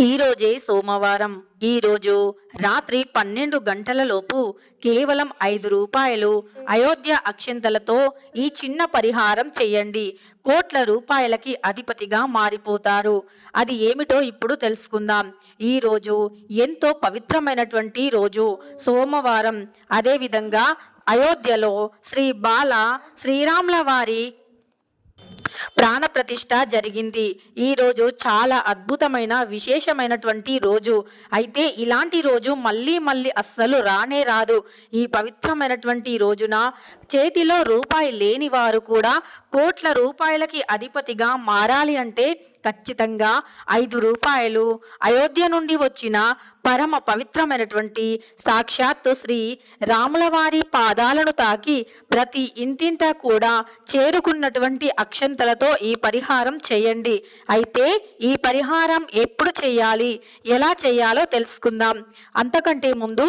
ఈ రోజే సోమవారం. ఈరోజు రాత్రి పన్నెండు గంటలలోపు కేవలం ఐదు రూపాయలు అయోధ్య అక్షంతలతో ఈ చిన్న పరిహారం చేయండి. కోట్ల రూపాయలకి అధిపతిగా మారిపోతారు. అది ఏమిటో ఇప్పుడు తెలుసుకుందాం. ఈ రోజు ఎంతో పవిత్రమైనటువంటి రోజు. సోమవారం. అదేవిధంగా అయోధ్యలో శ్రీ బాల శ్రీరాముల వారి ప్రాణ ప్రతిష్ట జరిగింది. ఈ రోజు చాలా అద్భుతమైన విశేషమైనటువంటి రోజు. అయితే ఇలాంటి రోజు మళ్ళీ మళ్ళీ అస్సలు రానే రాదు. ఈ పవిత్రమైనటువంటి రోజున చేతిలో రూపాయి లేని వారు కూడా కోట్ల రూపాయలకి అధిపతిగా మారాలి అంటే ఖచ్చితంగా ఐదు రూపాయలు. అయోధ్య నుండి వచ్చిన పరమ పవిత్రమైనటువంటి సాక్షాత్తు శ్రీ రాములవారి పాదాలను తాకి ప్రతి ఇంటింటా కూడా చేరుకున్నటువంటి అక్షంతలతో ఈ పరిహారం చేయండి. అయితే ఈ పరిహారం ఎప్పుడు చేయాలి? ఎలా చేయాలో తెలుసుకుందాం. అంతకంటే ముందు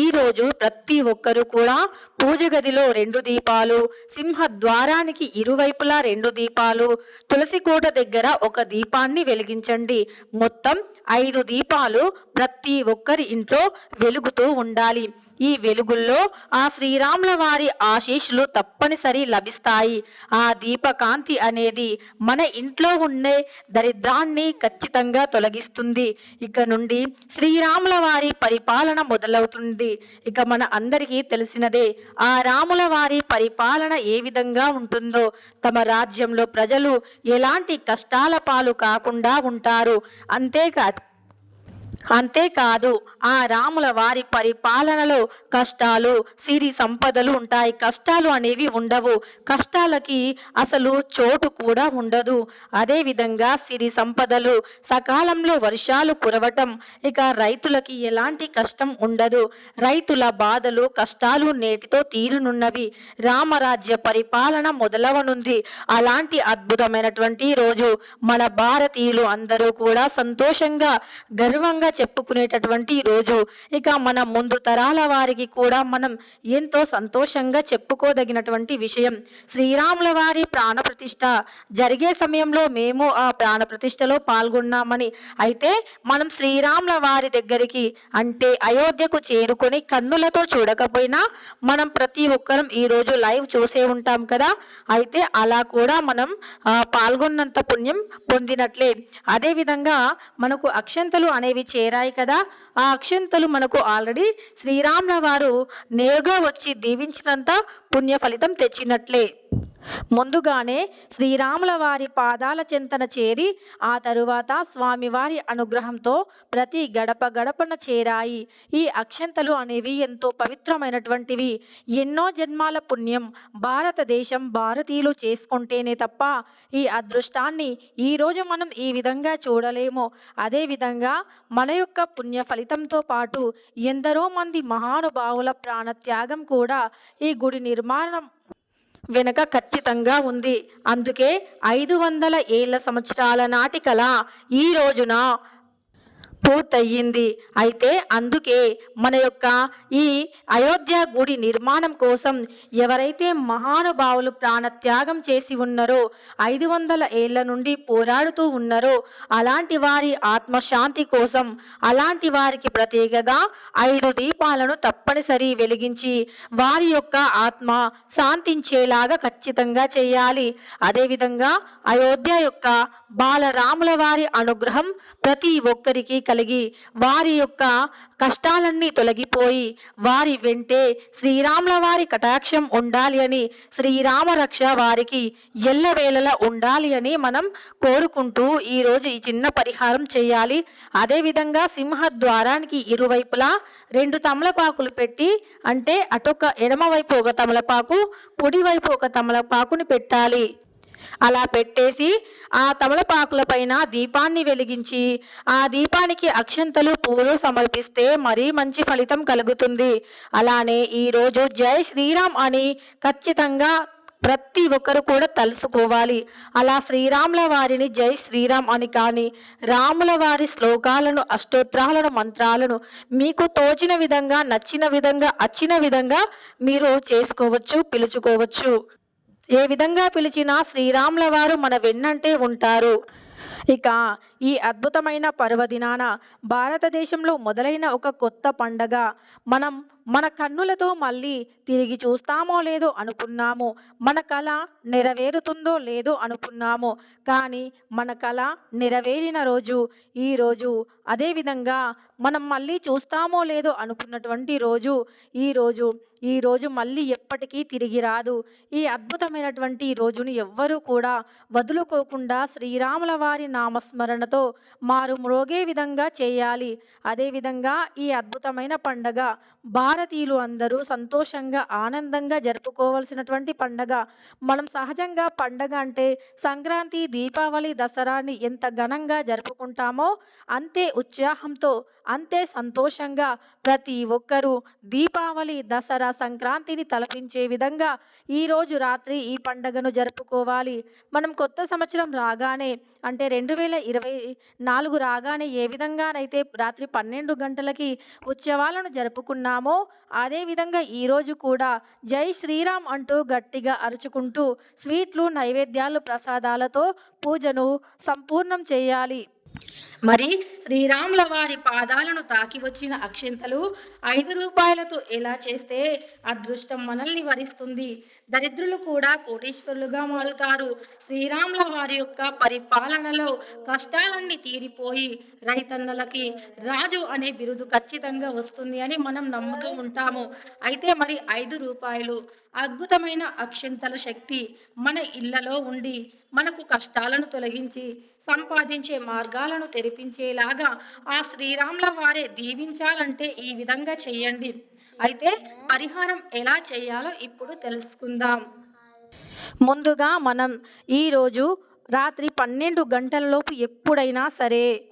ఈ రోజు ప్రతి ఒక్కరూ కూడా పూజ గదిలో రెండు దీపాలు సింహ ద్వారానికి ఇరువైపులా రెండు దీపాలు తులసి కోట దగ్గర ఒక దీపాన్ని వెలిగించండి. మొత్తం ఐదు దీపాలు ప్రతి ఒక్కరి ఇంట్లో వెలుగుతూ ఉండాలి. ఈ వెలుగుల్లో ఆ శ్రీరాముల వారి ఆశీస్సులు తప్పనిసరి లభిస్తాయి. ఆ దీపకాంతి అనేది మన ఇంట్లో ఉండే దరిద్రాన్ని ఖచ్చితంగా తొలగిస్తుంది. ఇక నుండి శ్రీరాముల వారి పరిపాలన మొదలవుతుంది. ఇక మన అందరికీ తెలిసినదే ఆ రాముల వారి పరిపాలన ఏ విధంగా ఉంటుందో. తమ రాజ్యంలో ప్రజలు ఎలాంటి కష్టాల పాలు కాకుండా ఉంటారు. అంతేకాదు అంతేకాదు ఆ రాముల వారి పరిపాలనలో కష్టాలు సిరి సంపదలు ఉంటాయి. కష్టాలు అనేవి ఉండవు. కష్టాలకి అసలు చోటు కూడా ఉండదు. అదే విధంగా సిరి సంపదలు సకాలంలో వర్షాలు కురవటం ఇక రైతులకి ఎలాంటి కష్టం ఉండదు. రైతుల బాధలు కష్టాలు నేటితో తీరునున్నవి. రామరాజ్య పరిపాలన మొదలవనుంది. అలాంటి అద్భుతమైనటువంటి రోజు. మన భారతీయులు అందరూ కూడా సంతోషంగా గర్వంగా చెప్పుకునేటటువంటి రోజు. ఇక మన ముందు తరాల వారికి కూడా మనం ఎంతో సంతోషంగా చెప్పుకోదగినటువంటి విషయం. శ్రీరాముల వారి ప్రాణ ప్రతిష్ట జరిగే సమయంలో మేము ఆ ప్రాణ ప్రతిష్టలో పాల్గొన్నామని. అయితే మనం శ్రీరాముల వారి దగ్గరికి అంటే అయోధ్యకు చేరుకొని కన్నులతో చూడకపోయినా మనం ప్రతి ఒక్కరం ఈ రోజు లైవ్ చూసే ఉంటాం కదా. అయితే అలా కూడా మనం పాల్గొన్నంత పుణ్యం పొందినట్లే. అదే విధంగా మనకు అక్షంతలు అనేవి చేరాయి కదా. ఆ అక్షంతలు మనకు ఆల్రెడీ శ్రీరాముల వారు నేరుగా వచ్చి దీవించినంత పుణ్య ఫలితం తెచ్చినట్లే. ముందుగానే శ్రీరాముల వారి పాదాల చెంతన చేరి ఆ తరువాత స్వామివారి అనుగ్రహంతో ప్రతి గడప గడపన చేరాయి. ఈ అక్షంతలు అనేవి ఎంతో పవిత్రమైనటువంటివి. ఎన్నో జన్మాల పుణ్యం భారతదేశం భారతీయులు చేసుకుంటేనే తప్ప ఈ అదృష్టాన్ని ఈ రోజు మనం ఈ విధంగా చూడలేము. అదే విధంగా మన యొక్క పుణ్య ఫలితంతో పాటు ఎందరో మంది మహానుభావుల ప్రాణత్యాగం కూడా ఈ గుడి నిర్మాణం వెనుక ఖచ్చితంగా ఉంది. అందుకే ఐదు వందల ఏళ్ళ సంవత్సరాల నాటి కల ఈ రోజున పూర్తయింది అయితే అందుకే మన యొక్క ఈ అయోధ్య గుడి నిర్మాణం కోసం ఎవరైతే మహానుభావులు ప్రాణత్యాగం చేసి ఉన్నారో ఐదు వందల ఏళ్ళ నుండి పోరాడుతూ ఉన్నారో అలాంటి వారి ఆత్మశాంతి కోసం అలాంటి వారికి ప్రత్యేకగా ఐదు దీపాలను తప్పనిసరి వెలిగించి వారి యొక్క ఆత్మ శాంతించేలాగా ఖచ్చితంగా చేయాలి. అదేవిధంగా అయోధ్య యొక్క బాలరాముల వారి అనుగ్రహం ప్రతి ఒక్కరికి కలిగి వారి యొక్క కష్టాలన్నీ తొలగిపోయి వారి వెంటే శ్రీరాముల వారి కటాక్షం ఉండాలి అని శ్రీరామ రక్ష వారికి ఎల్లవేళలా ఉండాలి అని మనం కోరుకుంటూ ఈ రోజు ఈ చిన్న పరిహారం చేయాలి. అదే విధంగా సింహ ద్వారానికి ఇరువైపులా రెండు తమలపాకులు పెట్టి అంటే అటొక ఎడమవైపు ఒక తమలపాకు కుడివైపు ఒక తమలపాకుని పెట్టాలి. అలా పెట్టేసి ఆ తమలపాకుల పైన దీపాన్ని వెలిగించి ఆ దీపానికి అక్షంతలు పూలు సమర్పిస్తే మరీ మంచి ఫలితం కలుగుతుంది. అలానే ఈ రోజు జై శ్రీరామ్ అని ఖచ్చితంగా ప్రతి ఒక్కరు కూడా తలుసుకోవాలి. అలా శ్రీరాముల వారిని జై శ్రీరామ్ అని కానీ రాముల వారి శ్లోకాలను అష్టోత్రాలను మంత్రాలను మీకు తోచిన విధంగా నచ్చిన విధంగా అచ్చిన విధంగా మీరు చేసుకోవచ్చు పిలుచుకోవచ్చు. ఏ విధంగా పిలిచినా శ్రీరాముల వారు మన వెన్నంటే ఉంటారు. ఇక ఈ అద్భుతమైన పర్వదినాన భారతదేశంలో మొదలైన ఒక కొత్త పండగ. మనం మన కన్నులతో మళ్ళీ తిరిగి చూస్తామో లేదో అనుకున్నాము. మన కళ నెరవేరుతుందో లేదో అనుకున్నాము. కానీ మన కళ నెరవేరిన రోజు ఈ రోజు అదేవిధంగా మనం మళ్ళీ చూస్తామో లేదో అనుకున్నటువంటి రోజు ఈ రోజు ఈ రోజు మళ్ళీ ఎప్పటికీ తిరిగి రాదు. ఈ అద్భుతమైనటువంటి రోజుని ఎవ్వరూ కూడా వదులుకోకుండా శ్రీరాముల వారి నామస్మరణ నామస్మరణతో మారు మ్రోగే విధంగా చేయాలి. అదేవిధంగా ఈ అద్భుతమైన పండగ భారతీయులు అందరూ సంతోషంగా ఆనందంగా జరుపుకోవాల్సినటువంటి పండగ. మనం సహజంగా పండగ అంటే సంక్రాంతి దీపావళి దసరాని ఎంత ఘనంగా జరుపుకుంటామో అంతే ఉత్సాహంతో అంతే సంతోషంగా ప్రతి ఒక్కరూ దీపావళి దసరా సంక్రాంతిని తలపించే విధంగా ఈరోజు రాత్రి ఈ పండగను జరుపుకోవాలి. మనం కొత్త సంవత్సరం రాగానే అంటే రెండు వేల ఇరవై నాలుగు రాగానే ఏ విధంగానైతే రాత్రి పన్నెండు గంటలకి ఉత్సవాలను జరుపుకున్నామో అదేవిధంగా ఈరోజు కూడా జై శ్రీరామ్ అంటూ గట్టిగా అరుచుకుంటూ స్వీట్లు నైవేద్యాలు ప్రసాదాలతో పూజను సంపూర్ణం చేయాలి. మరి శ్రీరాముల వారి పాదాలను తాకి వచ్చిన అక్షింతలు ఐదు రూపాయలతో ఎలా చేస్తే అదృష్టం మనల్ని వరిస్తుంది? దరిద్రులు కూడా కోటీశ్వరులుగా మారుతారు. శ్రీరాముల వారి యొక్క పరిపాలనలో కష్టాలన్నీ తీరిపోయి రైతన్నలకి రాజు అనే బిరుదు ఖచ్చితంగా వస్తుంది అని మనం నమ్ముతూ ఉంటాము. అయితే మరి ఐదు రూపాయలు అద్భుతమైన అక్షింతల శక్తి మన ఇళ్ళలో ఉండి మనకు కష్టాలను తొలగించి సంపాదించే మార్గాలను తెరిపించేలాగా ఆ శ్రీరాముల వారే దీవించాలంటే ఈ విధంగా చేయండి. అయితే పరిహారం ఎలా చేయాలో ఇప్పుడు తెలుసుకుందాం. ముందుగా మనం ఈరోజు రాత్రి పన్నెండు గంటలలోపు ఎప్పుడైనా సరే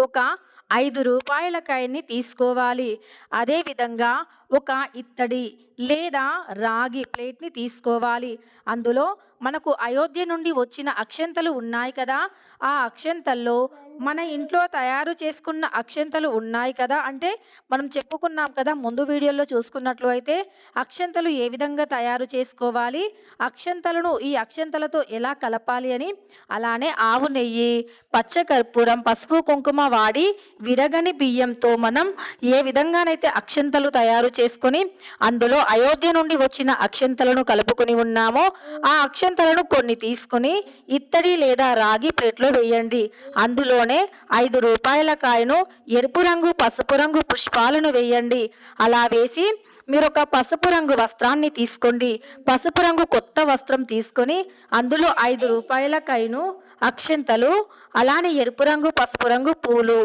ఒక ఐదు రూపాయల కాయన్ని తీసుకోవాలి. అదేవిధంగా ఒక ఇత్తడి లేదా రాగి ప్లేట్ని తీసుకోవాలి. అందులో మనకు అయోధ్య నుండి వచ్చిన అక్షంతలు ఉన్నాయి కదా ఆ అక్షంతల్లో మన ఇంట్లో తయారు చేసుకున్న అక్షంతలు ఉన్నాయి కదా అంటే మనం చెప్పుకున్నాం కదా ముందు వీడియోలో చూసుకున్నట్లు అయితే అక్షంతలు ఏ విధంగా తయారు చేసుకోవాలి అక్షంతలను ఈ అక్షంతలతో ఎలా కలపాలి అని అలానే ఆవు నెయ్యి పచ్చకర్పూరం పసుపు కుంకుమ వాడి విరగని బియ్యంతో మనం ఏ విధంగానైతే అక్షంతలు తయారు చేసుకుని అందులో అయోధ్య నుండి వచ్చిన అక్షంతలను కలుపుకొని ఉన్నామో. ఆ అక్షంతలను కొన్ని తీసుకొని ఇత్తడి లేదా రాగి ప్లేట్లో వేయండి. అందులోనే ఐదు రూపాయల కాయను ఎరుపు రంగు పసుపు రంగు పుష్పాలను వేయండి. అలా వేసి మీరు ఒక పసుపు రంగు వస్త్రాన్ని తీసుకోండి. పసుపు రంగు కొత్త వస్త్రం తీసుకొని అందులో ఐదు రూపాయల కాయను అక్షంతలు అలానే ఎరుపు రంగు పసుపు రంగు పూలు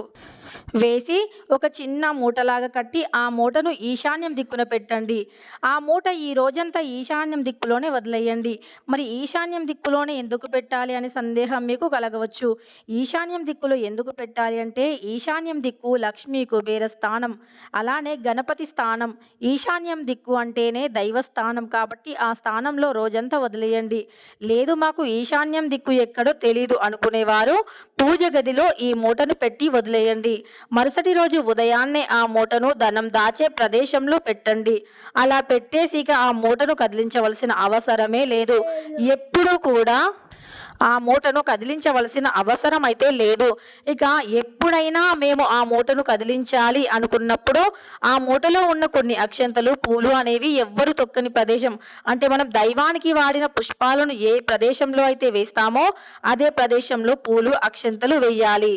వేసి ఒక చిన్న మూటలాగా కట్టి ఆ మూటను ఈశాన్యం దిక్కున పెట్టండి. ఆ మూట ఈ రోజంతా ఈశాన్యం దిక్కులోనే వదిలేయండి. మరి ఈశాన్యం దిక్కులోనే ఎందుకు పెట్టాలి అనే సందేహం మీకు కలగవచ్చు. ఈశాన్యం దిక్కులో ఎందుకు పెట్టాలి అంటే ఈశాన్యం దిక్కు లక్ష్మీ కుబేర స్థానం అలానే గణపతి స్థానం. ఈశాన్యం దిక్కు అంటేనే దైవ స్థానం కాబట్టి ఆ స్థానంలో రోజంతా వదిలేయండి. లేదు మాకు ఈశాన్యం దిక్కు ఎక్కడో తెలీదు అనుకునేవారు పూజ గదిలో ఈ మూటను పెట్టి వదిలేయండి. మరుసటి రోజు ఉదయాన్నే ఆ మూటను ధనం దాచే ప్రదేశంలో పెట్టండి. అలా పెట్టేసి ఇక ఆ మూటను కదిలించవలసిన అవసరమే లేదు. ఎప్పుడూ కూడా ఆ మూటను కదిలించవలసిన అవసరం అయితే లేదు. ఇక ఎప్పుడైనా మేము ఆ మూటను కదిలించాలి అనుకున్నప్పుడు ఆ మూటలో ఉన్న కొన్ని అక్షంతలు పూలు అనేవి ఎవ్వరు తొక్కని ప్రదేశం. అంటే మనం దైవానికి వాడిన పుష్పాలను ఏ ప్రదేశంలో అయితే వేస్తామో అదే ప్రదేశంలో పూలు అక్షంతలు వేయాలి.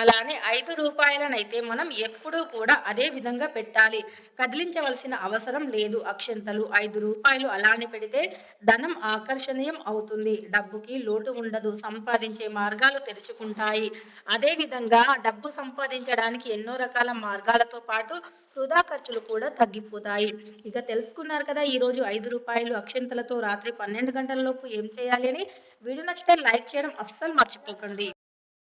అలానే ఐదు రూపాయలనైతే మనం ఎప్పుడూ కూడా అదే విధంగా పెట్టాలి. కదిలించవలసిన అవసరం లేదు. అక్షంతలు ఐదు రూపాయలు అలానే పెడితే ధనం ఆకర్షణీయం అవుతుంది. డబ్బుకి లోటు ఉండదు. సంపాదించే మార్గాలు తెరుచుకుంటాయి. అదే విధంగా డబ్బు సంపాదించడానికి ఎన్నో రకాల మార్గాలతో పాటు వృధా ఖర్చులు కూడా తగ్గిపోతాయి. ఇక తెలుసుకున్నారు కదా ఈ రోజు ఐదు రూపాయలు అక్షంతలతో రాత్రి పన్నెండు గంటల లోపు ఏం చేయాలి అని? వీడియో నచ్చితే లైక్ చేయడం అస్సలు మర్చిపోకండి.